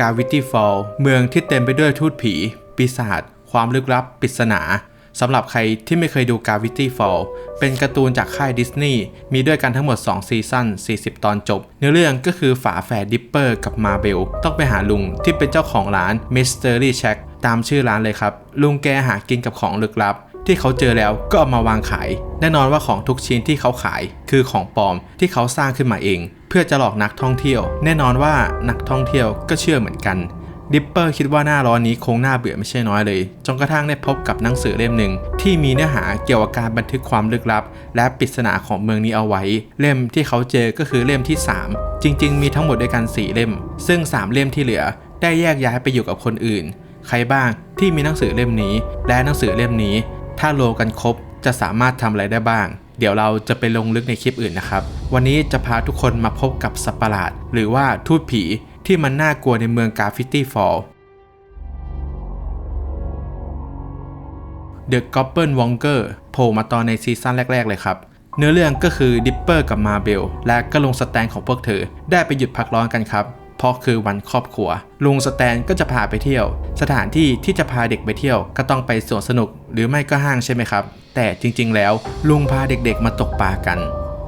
กาวิตี้ฟอลเมืองที่เต็มไปด้วยทูตผี ปีศาจความลึกลับปริศนาสำหรับใครที่ไม่เคยดู Gravity Fall เป็นการ์ตูนจากค่ายดิสนีย์มีด้วยกันทั้งหมด 2 ซีซั่น 40 ตอนจบ เนื้อเรื่องก็คือฝาแฝดดิปเปอร์กับมาเบล ต้องไปหาลุงที่เป็นเจ้าของร้าน Mystery Shack ตามชื่อร้านเลยครับ ลุงแกหากินกับของลึกลับ ที่เขาเจอแล้วก็เอามาวางขาย แน่นอนว่าของทุกชิ้นที่เขาขายคือของปลอมที่เขาสร้างขึ้นมาเอง เพื่อจะหลอกนักท่องเที่ยว แน่นอนว่านักท่องเที่ยวก็เชื่อเหมือนกันดิปเปอร์คิดว่าหน้าร้อนนี้คงน่าเบื่อไม่ใช่น้อยเลย จนกระทั่งได้พบกับหนังสือเล่มหนึ่ง ที่มีเนื้อหาเกี่ยวกับการบันทึกความลึกลับ และปริศนาของเมืองนี้เอาไว้ เล่มที่เขาเจอก็คือเล่มที่ 3 จริง ๆ มีทั้งหมดด้วยกัน 4 เล่ม ซึ่ง 3 เล่มที่เหลือ ได้แยกย้ายไปอยู่กับคนอื่น ใครบ้างที่มีหนังสือเล่มนี้ และหนังสือเล่มนี้ ถ้าโลกันครบจะสามารถทำอะไรได้บ้าง เดี๋ยวเราจะไปลงลึกในคลิปอื่นนะครับ วันนี้จะพาทุกคนมาพบกับสัประหลาด หรือว่าทูตผีที่มันน่ากลัวในเมืองกาฟิตี้ฟอล The g o b b l e n Wonger โผล่มาตอนในซีซั่นแรก ๆ เลยครับ เนื้อเรื่องก็คือดิปเปอร์กับมาเบลและก็ลงสแตนของพวกเธอ ได้ไปหยุดพักร้อนกันครับ เพราะคือวันครอบครัว ลุงสแตนก็จะพาไปเที่ยว สถานที่ที่จะพาเด็กไปเที่ยว ก็ต้องไปสวนสนุก หรือไม่ก็ห้างใช่ไหมครับ แต่จริงๆ แล้วลุงพาเด็กๆ มาตกปลากัน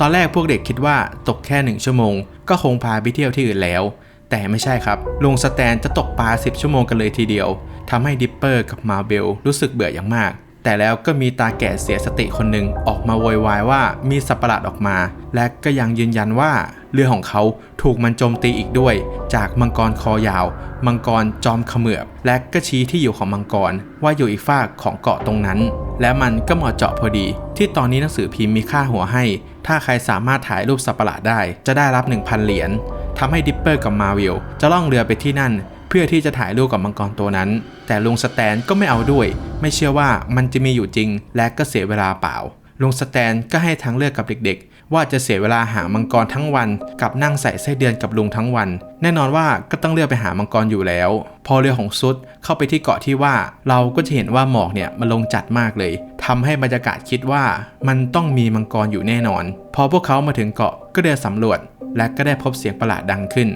ตอนแรกพวกเด็กคิดว่าตกแค่หนึ่งชั่วโมง ก็คงพาไปเที่ยวที่อื่นแล้วแต่ไม่ใช่ครับ ลุงสแตนจะตกปลา 10 ชั่วโมงกันเลยทีเดียวทำให้ดิปเปอร์กับมาเบลรู้สึกเบื่ออย่างมาก แต่แล้วก็มีตาแก่เสียสติคนหนึ่งออกมาโวยวายว่ามีสัตว์ประหลาดออกมา และก็ยังยืนยันว่าเรือของเขาถูกมันโจมตีอีกด้วย จากมังกรคอยาว มังกรจอมเขมือบ และก็ชี้ที่อยู่ของมังกร ว่าอยู่อีกฝากของเกาะตรงนั้น และมันก็เหมาะเจาะพอดี ที่ตอนนี้หนังสือพิมพ์มีค่าหัวให้ ถ้าใครสามารถถ่ายรูปสัตว์ประหลาดได้ จะได้รับ 1,000 เหรียญทำให้ดิปเปอร์กับมาวิลจะล่องเรือไปที่นั่น พื่อที่จะถ่ายรูปกับมังกรตัวนั้น แต่ลุงสแตนก็ไม่เอาด้วย ไม่เชื่อว่ามันจะมีอยู่จริง และก็เสียเวลาเปล่าลุงสแตนก็ให้ทางเลือกกับเด็กๆ ว่าจะเสียเวลาหามังกรทั้งวัน กับนั่งใส่ไส้เดือนกับลุงทั้งวัน แน่นอนว่าก็ต้องเลือกไปหามังกรอยู่แล้ว พอเรือของซุดเข้าไปที่เกาะที่ว่า เราก็จะเห็นว่าหมอกเนี่ยมันลงจัดมากเลยทำให้บรรยากาศคิดว่ามันต้องมีมังกรอยู่แน่นอน พอพวกเขามาถึงเกาะก็เดินสำรวจ และก็ได้พบเสียงประหลาดดังขึ้น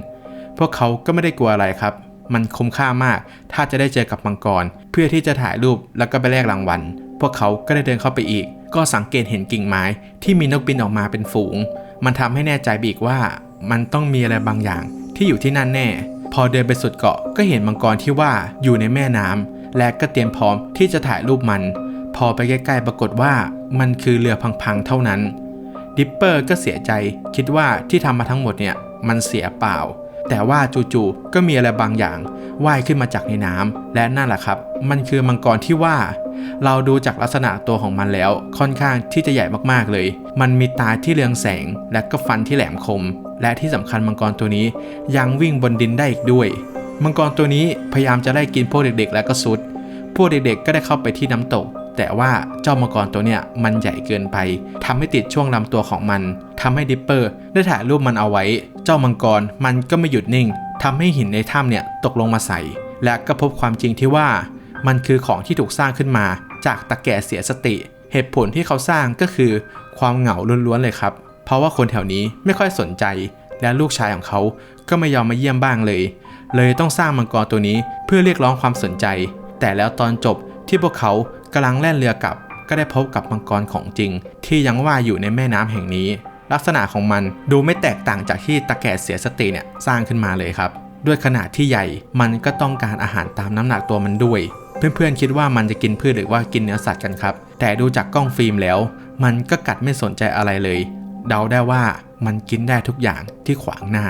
พวกเขาก็ไม่ได้กลัวอะไรครับ มันคุ้มค่ามาก ถ้าจะได้เจอกับมังกร เพื่อที่จะถ่ายรูปแล้วก็ไปแลกรางวัล พวกเขาก็ได้เดินเข้าไปอีก ก็สังเกตเห็นกิ่งไม้ที่มีนกบินออกมาเป็นฝูง มันทำให้แน่ใจบีกว่ามันต้องมีอะไรบางอย่างที่อยู่ที่นั่นแน่ พอเดินไปสุดเกาะก็เห็นมังกรที่ว่าอยู่ในแม่น้ำและก็เตรียมพร้อมที่จะถ่ายรูปมัน พอไปใกล้ๆปรากฏว่ามันคือเรือพังๆเท่านั้น ดิปเปอร์ก็เสียใจคิดว่าที่ทำมาทั้งหมดเนี่ยมันเสียเปล่า แต่ว่าจู่ๆก็มีอะไรบางอย่างว่ายขึ้นมาจากในน้ำและนั่นแหละครับ มันคือมังกรที่ว่า เราดูจากลักษณะตัวของมันแล้ว ค่อนข้างที่จะใหญ่มากๆเลย มันมีตาที่เรืองแสง และก็ฟันที่แหลมคม และที่สำคัญมังกรตัวนี้ยังวิ่งบนดินได้อีกด้วย มังกรตัวนี้พยายามจะไล่กินพวกเด็กๆ และก็ซุด พวกเด็กๆ ก็ได้เข้าไปที่น้ำตก แต่ว่าเจ้ามังกรตัวเนี้ยมันใหญ่เกินไปทำให้ติดช่วงลำตัวของมัน ทำให้ดิปเปอร์ได้ถ่ายรูปมันเอาไว้ เจ้ามังกรมันก็ไม่หยุดนิ่งทำให้หินในถ้ำเนี่ยตกลงมาใส่ และก็พบความจริงที่ว่า มันคือของที่ถูกสร้างขึ้นมา จากตะแก่เสียสติ เหตุผลที่เขาสร้างก็คือ ความเหงาล้วนๆเลยครับ เพราะว่าคนแถวนี้ไม่ค่อยสนใจ และลูกชายของเขาก็ไม่ยอมมาเยี่ยมบ้างเลย เลยต้องสร้างมังกรตัวนี้เพื่อเรียกร้องความสนใจ แต่แล้วตอนจบที่พวกเขากำลังแล่นเรือกลับ ก็ได้พบกับมังกรของจริง ที่ยังว่าอยู่ในแม่น้ำแห่งนี้ ลักษณะของมันดูไม่แตกต่างจากที่ตะแก่เสียสติเนี่ยสร้างขึ้นมาเลยครับ ด้วยขนาดที่ใหญ่มันก็ต้องการอาหารตามน้ำหนักตัวมันด้วย เพื่อนๆคิดว่ามันจะกินพืชหรือว่ากินเนื้อสัตว์กันครับ แต่ดูจากกล้องฟิล์มแล้ว มันก็กัดไม่สนใจอะไรเลย เดาได้ว่ามันกินได้ทุกอย่างที่ขวางหน้า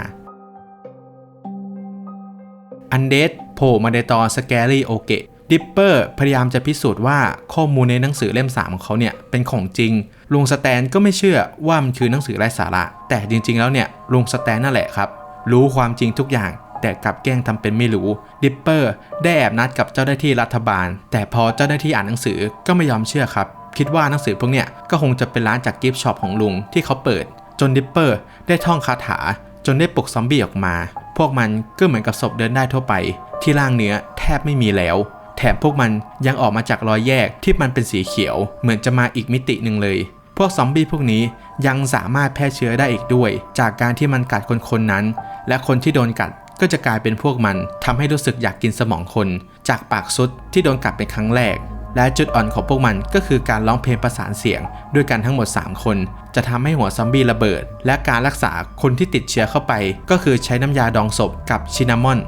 อันเดสโผล่มาในตอนสแกรี่โอเกะดิปเปอร์พยายามจะพิสูจน์ว่าข้อมูลในหนังสือเล่ม 3 ของเขาเนี่ยเป็นของจริง ลุงสแตนก็ไม่เชื่อว่ามันคือหนังสือไร้สาระ แต่จริงๆแล้วเนี่ยลุงสแตนนั่นแหละครับ รู้ความจริงทุกอย่าง แต่กลับแกล้งทำเป็นไม่รู้ ดิปเปอร์ได้แอบนัดกับเจ้าหน้าที่รัฐบาล แต่พอเจ้าหน้าที่อ่านหนังสือก็ไม่ยอมเชื่อครับ คิดว่าหนังสือพวกเนี้ยก็คงจะเป็นร้านจากกิฟต์ช็อปของลุงที่เขาเปิด จนดิปเปอร์ได้ท่องคาถา จนได้ปลุกซอมบี้ออกมา พวกมันก็เหมือนกับศพเดินได้ทั่วไป ที่ร่างเนื้อแทบไม่มีแล้วแถมพวกมันยังออกมาจากรอยแยกที่มันเป็นสีเขียว เหมือนจะมาอีกมิติหนึ่งเลย พวกซอมบี้พวกนี้ยังสามารถแพร่เชื้อได้อีกด้วย จากการที่มันกัดคนคนนั้น และคนที่โดนกัดก็จะกลายเป็นพวกมันทำให้รู้สึกอยากกินสมองคน จากปากซุดที่โดนกัดเป็นครั้งแรก และจุดอ่อนของพวกมันก็คือการร้องเพลงประสานเสียง ด้วยกันทั้งหมด 3 คน จะทำให้หัวซอมบี้ระเบิด และการรักษาคนที่ติดเชื้อเข้าไป ก็คือใช้น้ำยาดองศพกับชินามอน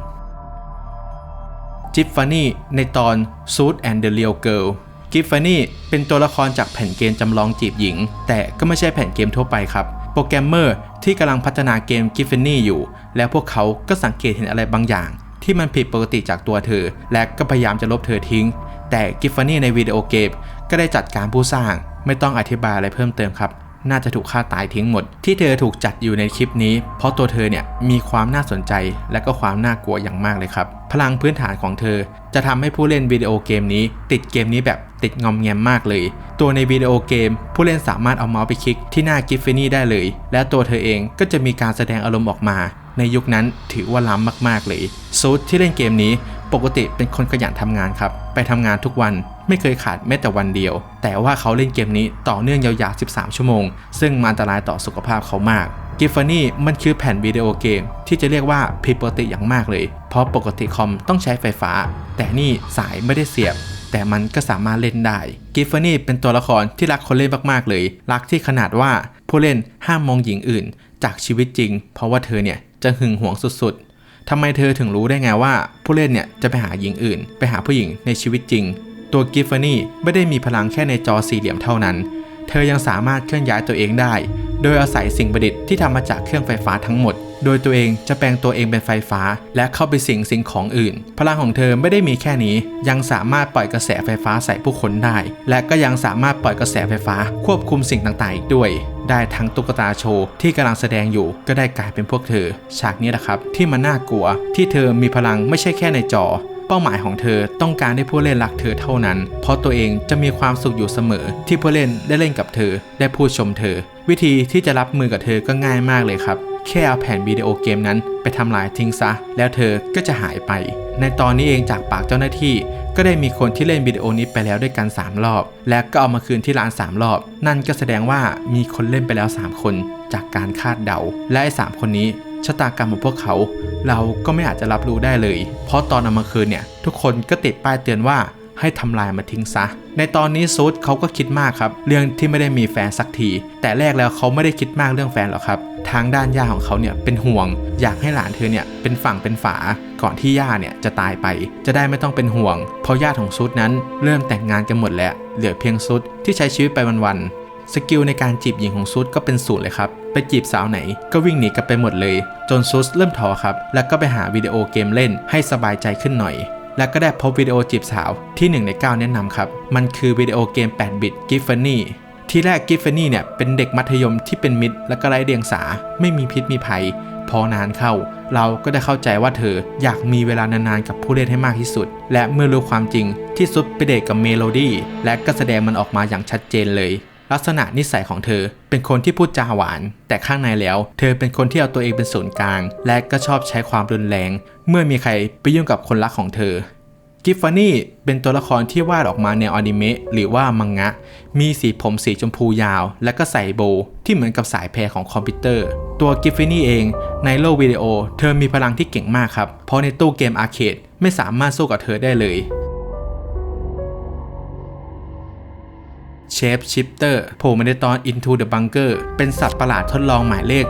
จิฟฟานี่ในตอน Suit and the Real Girl กิ กิฟฟานี่เป็นตัวละครจากแผ่นเกมจำลองจีบหญิง แต่ก็ไม่ใช่แผ่นเกมทั่วไปครับ โปรแกรมเมอร์ที่กำลังพัฒนาเกมกิฟฟานี่อยู่ แล้วพวกเขาก็สังเกตเห็นอะไรบางอย่าง ที่มันผิดปกติจากตัวเธอ และก็พยายามจะลบเธอทิ้ง แต่กิฟฟานี่ในวิดีโอเกมก็ได้จัดการผู้สร้าง ไม่ต้องอธิบายอะไรเพิ่มเติมครับ น่าจะถูกฆ่าตายทิ้งหมด ที่เธอถูกจัดอยู่ในคลิปนี้ เพราะตัวเธอเนี่ยมีความน่าสนใจและก็ความน่ากลัวอย่างมากเลยครับ พลังพื้นฐานของเธอ จะทำให้ผู้เล่นวิดีโอเกมนี้ ติดเกมนี้แบบติดงอมแงมมากเลย ตัวในวิดีโอเกม ผู้เล่นสามารถเอาเมาส์ไปคลิกที่หน้ากิฟฟินี่ได้เลย และตัวเธอเองก็จะมีการแสดงอารมณ์ออกมา ในยุคนั้นถือว่าล้ำมากๆเลยซูดที่เล่นเกมนี้ปกติเป็นคนขยันทำงานครับ ไปทำงานทุกวัน ไม่เคยขาดแม้แต่วันเดียว แต่ว่าเขาเล่นเกมนี้ต่อเนื่องยาวๆ 13 ชั่วโมง ซึ่งมันอันตรายต่อสุขภาพเขามากกิฟฟานี่มันคือแผ่นวิดีโอเกม ที่จะเรียกว่าผิดปกติอย่างมากเลย เพราะปกติคอมต้องใช้ไฟฟ้า แต่นี่สายไม่ได้เสียบ แต่มันก็สามารถเล่นได้ กิฟฟานี่เป็นตัวละครที่รักคนเล่นมากๆเลย รักที่ขนาดว่าผู้เล่นห้ามมองหญิงอื่น จากชีวิตจริง เพราะว่าเธอเนี่ยจะหึงหวงสุดๆทำไมเธอถึงรู้ได้ไงว่าผู้เล่นเนี่ยจะไปหาหญิงอื่น ไปหาผู้หญิงในชีวิตจริง ตัวกิฟฟานี่ไม่ได้มีพลังแค่ในจอสี่เหลี่ยมเท่านั้น เธอยังสามารถเคลื่อนย้ายตัวเองได้ โดยอาศัยสิ่งประดิษฐ์ที่ทำมาจากเครื่องไฟฟ้าทั้งหมด โดยตัวเองจะแปลงตัวเองเป็นไฟฟ้า และเข้าไปสิงสิ่งของอื่น พลังของเธอไม่ได้มีแค่นี้ ยังสามารถปล่อยกระแสไฟฟ้าใส่ผู้คนได้ และก็ยังสามารถปล่อยกระแสไฟฟ้า ควบคุมสิ่งต่างๆอีกด้วย ได้ทั้งตุ๊กตาโชว์ที่กำลังแสดงอยู่ ก็ได้กลายเป็นพวกเธอ ฉากนี้แหละครับ ที่มันน่ากลัว ที่เธอมีพลังไม่ใช่แค่ในจอ เป้าหมายของเธอต้องการให้ผู้เล่นรักเธอเท่านั้น เพราะตัวเองจะมีความสุขอยู่เสมอ ที่ผู้เล่นได้เล่นกับเธอ ได้พูดชมเธอ วิธีที่จะรับมือกับเธอก็ง่ายมากเลยครับ แค่เอาแผ่นวิดีโอเกมนั้นไปทำลายทิ้งซะ แล้วเธอก็จะหายไป ในตอนนี้เองจากปากเจ้าหน้าที่ ก็ได้มีคนที่เล่นวิดีโอนี้ไปแล้วด้วยกัน 3 รอบ และก็เอามาคืนที่ร้าน 3 รอบ นั่นก็แสดงว่ามีคนเล่นไปแล้ว 3 คน จากการคาดเดา และไอ้สามคนนี้ชะตากรรมของพวกเขา เราก็ไม่อาจจะรับรู้ได้เลย เพราะตอนเอามาคืนเนี่ย ทุกคนก็ติดป้ายเตือนว่าให้ทำลายมาทิ้งซะ ในตอนนี้ซูดเขาก็คิดมากครับ เรื่องที่ไม่ได้มีแฟนสักที แต่แรกแล้วเขาไม่ได้คิดมากเรื่องแฟนหรอกครับ ทางด้านย่าของเขาเนี่ยเป็นห่วง อยากให้หลานเธอเนี่ยเป็นฝั่งเป็นฝา ก่อนที่ย่าเนี่ยจะตายไป จะได้ไม่ต้องเป็นห่วง เพราะญาติของซูดนั้นเริ่มแต่งงานกันหมดแล้ว เหลือเพียงซูดที่ใช้ชีวิตไปวันๆ สกิลในการจีบหญิงของซูดก็เป็นศูนย์เลยครับ ไปจีบสาวไหน ก็วิ่งหนีกันไปหมดเลย จนซูดเริ่มท้อครับ แล้วก็ไปหาวิดีโอเกมเล่นให้สบายใจขึ้นหน่อย แล้วก็ได้พบวิดีโอจีบสาวที่ 1 ใน 9 แนะนำครับ มันคือวิดีโอเกม 8 บิตกิฟฟานี่ที่แรกกิฟฟานี่เนี่ยเป็นเด็กมัธยมที่เป็นมิตร และก็ไร้เดียงสา ไม่มีพิษมีภัย พอนานเข้า เราก็ได้เข้าใจว่าเธออยากมีเวลานานๆกับผู้เล่นให้มากที่สุด และเมื่อรู้ความจริงที่ซุปไปเดทกับเมโลดี้และก็แสดงมันออกมาอย่างชัดเจนเลย ลักษณะนิสัยของเธอ เป็นคนที่พูดจาหวาน แต่ข้างในแล้ว เธอเป็นคนที่เอาตัวเองเป็นศูนย์กลาง และก็ชอบใช้ความรุนแรง เมื่อมีใครไปยุ่งกับคนรักของเธอ กิฟฟานี่เป็นตัวละครที่วาดออกมาแนวอนิเมะหรือว่ามังงะ มีสีผมสีชมพูยาว และก็ใส่โบว์ที่เหมือนกับสายแพรของคอมพิวเตอร์ ตัวกิฟฟานี่เองในโลกวิดีโอ เธอมีพลังที่เก่งมากครับ เพราะในตู้เกมอาร์เคดไม่สามารถสู้กับเธอได้เลย เชฟชิปเตอร์โผล่มาในตอน Into the Bunker เป็นสัตว์ประหลาดทดลองหมายเลข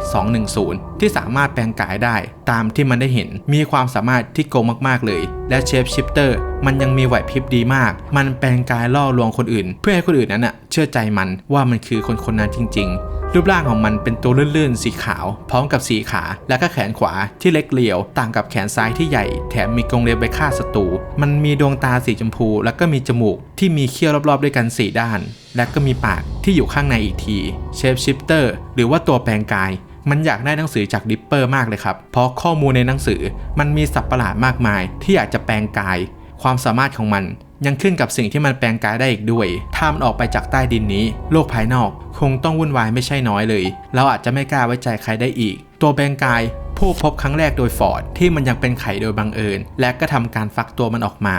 210 ที่สามารถแปลงกายได้ตามที่มันได้เห็น มีความสามารถที่โกงมากๆเลย และเชฟชิปเตอร์มันยังมีไหวพริบดีมาก มันแปลงกายล่อลวงคนอื่น เพื่อให้คนอื่นนั้นน่ะเชื่อใจมันว่ามันคือคนคนนั้นจริง ๆ รูปร่างของมันเป็นตัวลื่นๆ สีขาว พร้อมกับสีขา และก็แขนขวาที่เล็กเรียว ต่างกับแขนซ้ายที่ใหญ่ แถมมีกรงเล็บไว้ฆ่าศัตรู มันมีดวงตาสีชมพู แล้วก็มีจมูกที่มีเขี้ยวรอบๆ ด้วยกัน 4 ด้าน และก็มีปากที่อยู่ข้างในอีกทีเชฟชิปเตอร์หรือว่าตัวแปลงกายมันอยากได้หนังสือจากดิปเปอร์มากเลยครับ เพราะข้อมูลในหนังสือมันมีสับประหลาดมากมาย ที่อยากจะแปลงกาย ความสามารถของมัน ยังขึ้นกับสิ่งที่มันแปลงกายได้อีกด้วย ถ้ามันออกไปจากใต้ดินนี้ โลกภายนอก คงต้องวุ่นวายไม่ใช่น้อยเลย เราอาจจะไม่กล้าไว้ใจใครได้อีก ตัวแปลงกายผู้พบครั้งแรกโดยฟอร์ดที่มันยังเป็นไข่โดยบังเอิญ และก็ทำการฟักตัวมันออกมา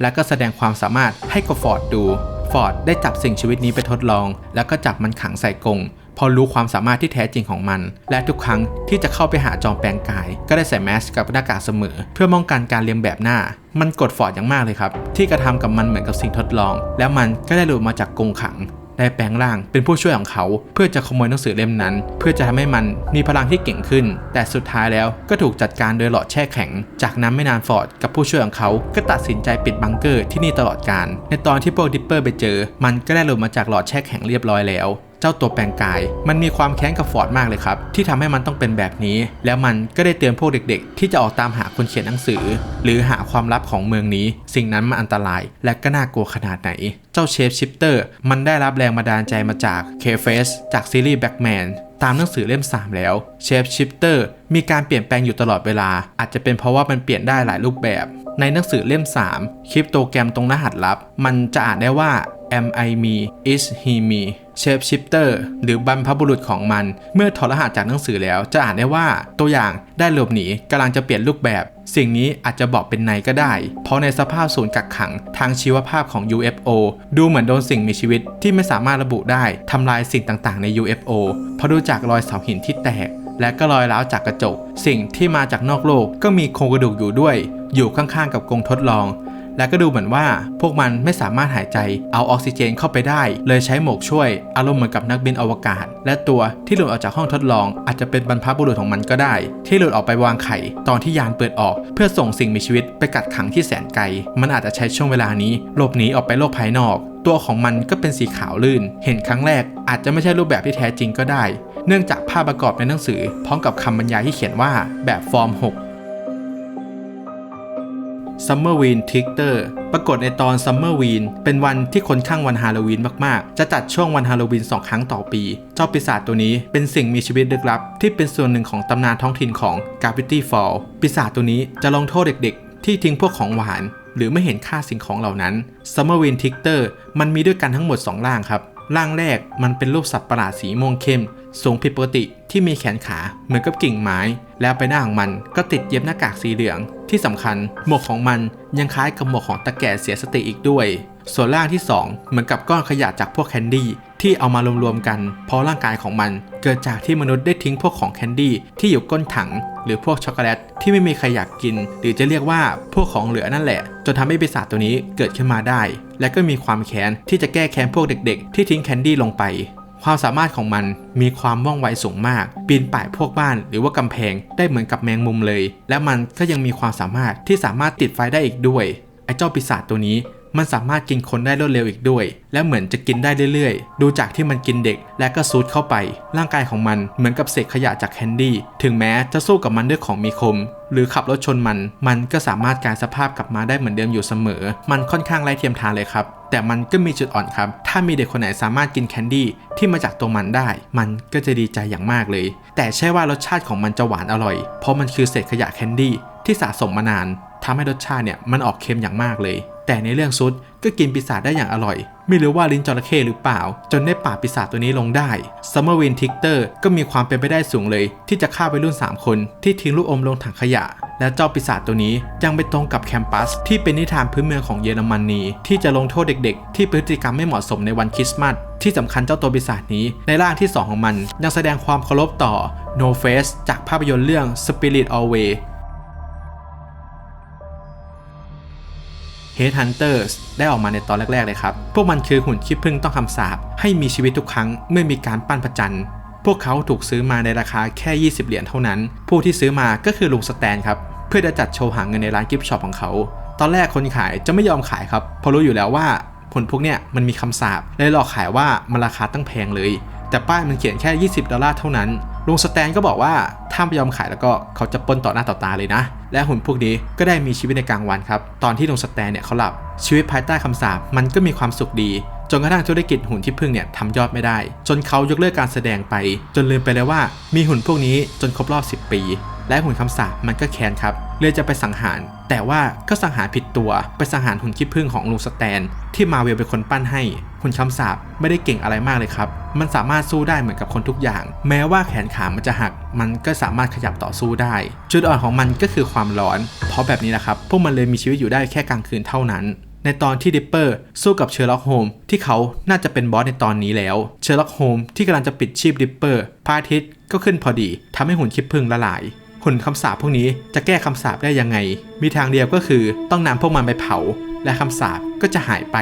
และก็แสดงความสามารถให้กับฟอร์ดดู ฟอร์ดได้จับสิ่งชีวิตนี้ไปทดลอง แล้วก็จับมันขังใส่กรง พอรู้ความสามารถที่แท้จริงของมัน และทุกครั้งที่จะเข้าไปหาจอมแปลงกาย ก็ได้ใส่แมสกับหน้ากากเสมอ เพื่อป้องกันการเลียนแบบหน้า มันกดฟอร์ดอย่างมากเลยครับ ที่กระทำกับมันเหมือนกับสิ่งทดลอง แล้วมันก็ได้หลุดมาจากกรงขังได้แปลงร่างเป็นผู้ช่วยของเขา เพื่อจะขโมยหนังสือเล่มนั้น เพื่อจะทำให้มันมีพลังที่เก่งขึ้น แต่สุดท้ายแล้วก็ถูกจัดการโดยหลอดแช่แข็ง จากนั้นไม่นานฟอร์ดกับผู้ช่วยของเขา ก็ตัดสินใจปิดบังเกอร์ที่นี่ตลอดการ ในตอนที่พวกดิปเปอร์ไปเจอ มันก็ได้หลุดมาจากหลอดแช่แข็งเรียบร้อยแล้ว เจ้าตัวแปลงกาย มันมีความแค้นกับฟอร์ดมากเลยครับ ที่ทำให้มันต้องเป็นแบบนี้ แล้วมันก็ได้เตือนพวกเด็กๆ ที่จะออกตามหาคนเขียนหนังสือ หรือหาความลับของเมืองนี้ สิ่งนั้นมันอันตราย และก็น่ากลัวขนาดไหน เจ้าเชฟชิปเตอร์ มันได้รับแรงบันดาลใจมาจากเคเฟสจากซีรีส์แบ็กแมนตามหนังสือเล่ม 3 แล้วเชฟชิปเตอร์มีการเปลี่ยนแปลงอยู่ตลอดเวลา อาจจะเป็นเพราะว่ามันเปลี่ยนได้หลายรูปแบบ ในหนังสือเล่ม 3 คริปโตแกรมตรงรหัสลับ มันจะอ่านได้ว่า am I me is he me shape shifter หรือบรรพบุรุษของมัน เมื่อถอดรหัสจากหนังสือแล้วจะอ่านได้ว่าตัวอย่างได้หลบหนีกำลังจะเปลี่ยนรูปแบบ สิ่งนี้อาจจะบอกเป็นในก็ได้ เพราะในสภาพศูนย์กักขังทางชีวภาพของ UFO ดูเหมือนโดนสิ่งมีชีวิตที่ไม่สามารถระบุได้ทำลายสิ่งต่างๆใน UFO เพราะดูจากรอยเสาหินที่แตกและก็รอยร้าวจากกระจก สิ่งที่มาจากนอกโลกก็มีโครงกระดูกอยู่ด้วย อยู่ข้างๆกับกรงทดลอง และก็ดูเหมือนว่าพวกมันไม่สามารถหายใจเอาออกซิเจนเข้าไปได้ เลยใช้หมวกช่วย อารมณ์เหมือนกับนักบินอวกาศ และตัวที่หลุดออกจากห้องทดลอง อาจจะเป็นบรรพบุรุษของมันก็ได้ ที่หลุดออกไปวางไข่ ตอนที่ยานเปิดออก เพื่อส่งสิ่งมีชีวิตไปกัดขังที่แสนไกล มันอาจจะใช้ช่วงเวลานี้หลบหนีออกไปโลกภายนอก ตัวของมันก็เป็นสีขาวลื่น เห็นครั้งแรก อาจจะไม่ใช่รูปแบบที่แท้จริงก็ได้ เนื่องจากภาพประกอบในหนังสือ พร้อมกับคำบรรยายที่เขียนว่าแบบฟอร์ม 6 ซัมเมอร์วีนทิกเตอร์ปรากฏในตอนซัมเมอร์วีนเป็นวันที่คนข้างวันฮาโลวีนมากๆ จะจัดช่วงวันฮาโลวีน2 ครั้งต่อปี เจ้าปีศาจตัวนี้เป็นสิ่งมีชีวิตลึกลับ ที่เป็นส่วนหนึ่งของตำนานท้องถิ่นของกา v ิตี้ฟอลปีศาจตัวนี้จะลงโทษเด็กๆ ที่ทิ้งพวกของหวาน หรือไม่เห็นค่าสิ่งของเหล่านั้นซัมเมอร์วีนทิกเตอร์มันมีด้วยกันทั้งหมด 2 ร่างครับร่างแรกมันเป็นรูปสัตว์ประหลาดสีม่วงเข้ม สูงผิดปกติที่มีแขนขาเหมือนกับกิ่งไม้ แล้วไปหน้าของมันก็ติดเย็บหน้ากากสีเหลือง ที่สำคัญหมวกของมันยังคล้ายกับหมวกของตะแก่เสียสติอีกด้วย ส่วนร่างที่ 2 เหมือนกับก้อนขยะจากพวกแคนดี้ที่เอามารวมๆกัน เพราะร่างกายของมัน เกิดจากที่มนุษย์ได้ทิ้งพวกของแคนดี้ที่อยู่ก้นถัง หรือพวกช็อกโกแลตที่ไม่มีใครอยากกิน หรือจะเรียกว่าพวกของเหลือนั่นแหละ จนทำให้ปีศาจตัวนี้เกิดขึ้นมาได้ และก็มีความแค้นที่จะแก้แค้นพวกเด็ก ๆ ที่ทิ้งแคนดี้ลงไป ความสามารถของมันมีความว่องไวสูงมาก ปีนป่ายพวกบ้านหรือว่ากำแพงได้เหมือนกับแมงมุมเลย และมันก็ยังมีความสามารถที่สามารถติดไฟได้อีกด้วย ไอ้เจ้าปีศาจตัวนี้มันสามารถกินคนได้รวดเร็วอีกด้วย และเหมือนจะกินได้เรื่อยๆ ดูจากที่มันกินเด็กและก็ซูดเข้าไป ร่างกายของมันเหมือนกับเศษขยะจากแคนดี้ ถึงแม้จะสู้กับมันด้วยของมีคม หรือขับรถชนมัน มันก็สามารถกลายสภาพกลับมาได้เหมือนเดิมอยู่เสมอ มันค่อนข้างไร้เทียมทานเลยครับ แต่มันก็มีจุดอ่อนครับ ถ้ามีเด็กคนไหนสามารถกินแคนดี้ที่มาจากตัวมันได้ มันก็จะดีใจอย่างมากเลย แต่ใช่ว่ารสชาติของมันจะหวานอร่อย เพราะมันคือเศษขยะแคนดี้ที่สะสมมานานทำให้รสชาติเนี่ยมันออกเค็มอย่างมากเลย แต่ในเรื่องซุดก็กินปีศาจได้อย่างอร่อย ไม่รู้ว่าลิ้นจระเข้หรือเปล่า จนได้ปราบปีศาจตัวนี้ลงได้ซัมเมอร์วินทิกเตอร์ก็มีความเป็นไปได้สูงเลย ที่จะฆ่าไปรุ่น 3 คนที่ทิ้งลูกอมลงถังขยะ และเจ้าปีศาจตัวนี้ยังไปตรงกับแคมปัส ที่เป็นนิทานพื้นเมืองของเยอรมนนีที่จะลงโทษเด็กๆ ที่พฤติกรรมไม่เหมาะสมในวันคริสต์มาสที่สำคัญเจ้าตัวปีศาจนี้ในร่างที่ 2 ของมัน ยังแสดงความเคารพต่อ No Face จากภาพยนตร์เรื่อง Spirit Away Headhunters ได้ออกมาในตอนแรก ๆ เลยครับ พวกมันคือหุ่นขี้ผึ้งต้องคำสาปให้มีชีวิตทุกครั้งเมื่อมีการปั้นพระจันทร์พวกเขาถูกซื้อมาในราคาแค่ 20 เหรียญเท่านั้น ผู้ที่ซื้อมาก็คือลุงสแตนครับ เพื่อจะจัดโชว์หาเงินในร้านกิฟต์ช็อปของเขา ตอนแรกคนขายจะไม่ยอมขายครับเพราะรู้อยู่แล้วว่าผลพวกเนี้ยมันมีคำสาปเลยหลอกขายว่ามันราคาตั้งแพงเลย แต่ป้ายมันเขียนแค่ 20 ดอลลาร์เท่านั้นลุงสแตนก็บอกว่าถ้าไม่ยอมขายแล้วก็เขาจะปนต่อหน้าต่อตาเลยนะ และหุ่นพวกนี้ก็ได้มีชีวิตในกลางวันครับ ตอนที่ลุงสแตนเนี่ยเขาหลับชีวิตภายใต้คำสาปมันก็มีความสุขดี จนกระทั่งธุรกิจหุ่นที่พึ่งเนี่ยทำยอดไม่ได้ จนเขายกเลิกการแสดงไป จนลืมไปเลยว่ามีหุ่นพวกนี้จนครบรอบ 10 ปี และหุ่นคำสาปมันก็แค้นครับเลยจะไปสังหาร แต่ว่าก็สังหารผิดตัวไปสังหารหุ่นขี้ผึ้งของลุงสแตน ที่มาเวลเป็นคนปั้นให้หุ่นคำสาปไม่ได้เก่งอะไรมากเลยครับ มันสามารถสู้ได้เหมือนกับคนทุกอย่าง แม้ว่าแขนขามันจะหัก มันก็สามารถขยับต่อสู้ได้ จุดอ่อนของมันก็คือความร้อน เพราะแบบนี้แหละครับ พวกมันเลยมีชีวิตอยู่ได้แค่กลางคืนเท่านั้นในตอนที่ดิปเปอร์สู้กับเชอร์ล็อกโฮมที่เขาน่าจะเป็นบอสในตอนนี้แล้ว เชอร์ล็อกโฮมที่กำลังจะปิดชีพดิปเปอร์พระอาทิตย์ก็ขึ้นพอดีทำให้หุ่นคิดพึ่งละลาย หุ่นคำสาปพวกนี้จะแก้คำสาปได้ยังไง มีทางเดียวก็คือต้องนำพวกมันไปเผา และคำสาปก็จะหายไป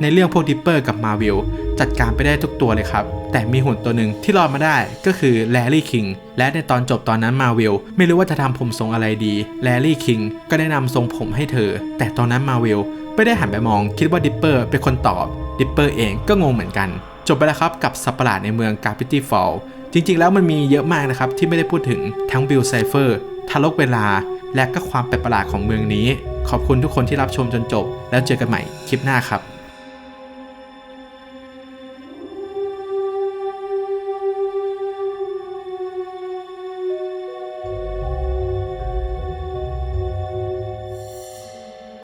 ในเรื่องพวกดิปเปอร์กับมาวิลจัดการไปได้ทุกตัวเลยครับ แต่มีหุ่นตัวหนึ่งที่รอดมาได้ก็คือแลรี่คิง และในตอนจบตอนนั้นมาวิลไม่รู้ว่าจะทำผมทรงอะไรดี แลรี่คิงก็แนะนำทรงผมให้เธอ แต่ตอนนั้นมาวิลไม่ได้หันไปมอง คิดว่าดิปเปอร์เป็นคนตอบ ดิปเปอร์เองก็งงเหมือนกัน จบไปแล้วครับกับสัตว์ประหลาดในเมืองกาพิตี้ฟอล จริงๆ แล้วมันมีเยอะมากนะครับที่ไม่ได้พูดถึงทั้งบิลไซเฟอร์ทารกเวลา และก็ความแปลกประหลาดของเมืองนี้ ขอบคุณทุกคนที่รับชมจนจบ แล้วเจอกันใหม่คลิปหน้าครับ